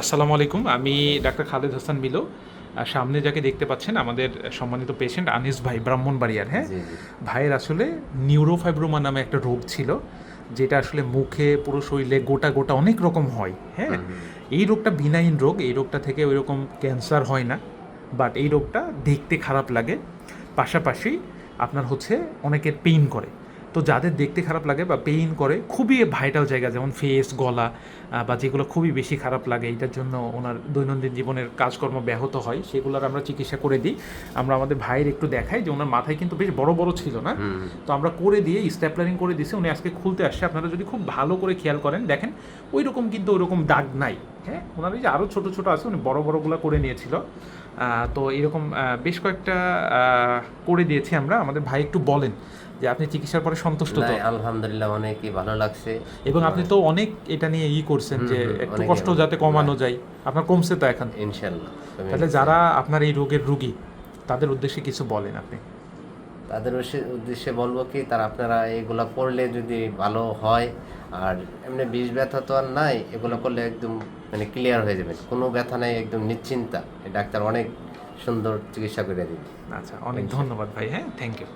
আসসালামু আলাইকুম। আমি ডাক্তার খালেদ হাসান মিলো। আর সামনে যাকে দেখতে পাচ্ছেন আমাদের সম্মানিত পেশেন্ট আনিস ভাই ব্রাহ্মণবাড়িয়ার হ্যাঁ? ভাইয়ের আসলে নিউরোফাইব্রোমা নামে একটা রোগ ছিল যেটা আসলে মুখে পুরো শরীরে গোটা গোটা অনেক রকম হয় হ্যাঁ? এই রোগটা বিনাইন রোগ এই রোগটা থেকে ওই রকম ক্যান্সার হয় না বাট এই রোগটা দেখতে খারাপ লাগে। পাশাপাশি আপনার হচ্ছে অনেকের পেইন করে। তো যাদের দেখতে খারাপ লাগে বা পেইন করে খুবই ভাইটাল জায়গা যেমন ফেস গলা বা যেগুলো খুবই বেশি খারাপ লাগে এটার জন্য ওনার দৈনন্দিন জীবনের কাজকর্ম ব্যাহত হয় সেগুলোর আমরা চিকিৎসা করে দিই। আমরা আমাদের ভাইয়ের একটু দেখাই যে ওনার মাথায় কিন্তু বেশ বড় বড় ছিল না। তো আমরা করে দিয়ে স্ট্যাপলারিং করে দিছি উনি আজকে খুলতে আসছে। আপনারা যদি খুব ভালো করে খেয়াল করেন দেখেন ওই রকম কিন্তু ওই রকম দাগ নাই। হ্যাঁ ওনার যে আরও ছোটো ছোটো আছে উনি বড় বড়গুলো করে নিয়েছিল। তো এরকম বেশ কয়েকটা করে দিয়েছি আমরা। আমাদের ভাই একটু বলেন যে আপনি চিকিৎসার পরে সন্তুষ্ট তো? আলহামদুলিল্লাহ অনেকই ভালো লাগছে। এবং আপনি তো অনেক এটা নিয়ে ই করছেন যে একটু কষ্ট যাতে কমানো যায়। আপনার কমছে তো এখন? ইনশাল্লাহ তাহলে যারা আপনার এই রোগের রুগী তাদের উদ্দেশ্যে কিছু বলেন আপনি। তাদের উদ্দেশ্যে- বলব কি, তারা আপনারা এগুলো করলে যদি ভালো হয়, আর এমনি বিষ ব্যথা তো আর নাই, এগুলো করলে একদম মানে ক্লিয়ার হয়ে যাবে। কোনো ব্যথা নাই, একদম নিশ্চিন্তা। ডাক্তার অনেক সুন্দর চিকিৎসা করে দিবে আচ্ছা অনেক ধন্যবাদ ভাই হ্যাঁ থ্যাংক ইউ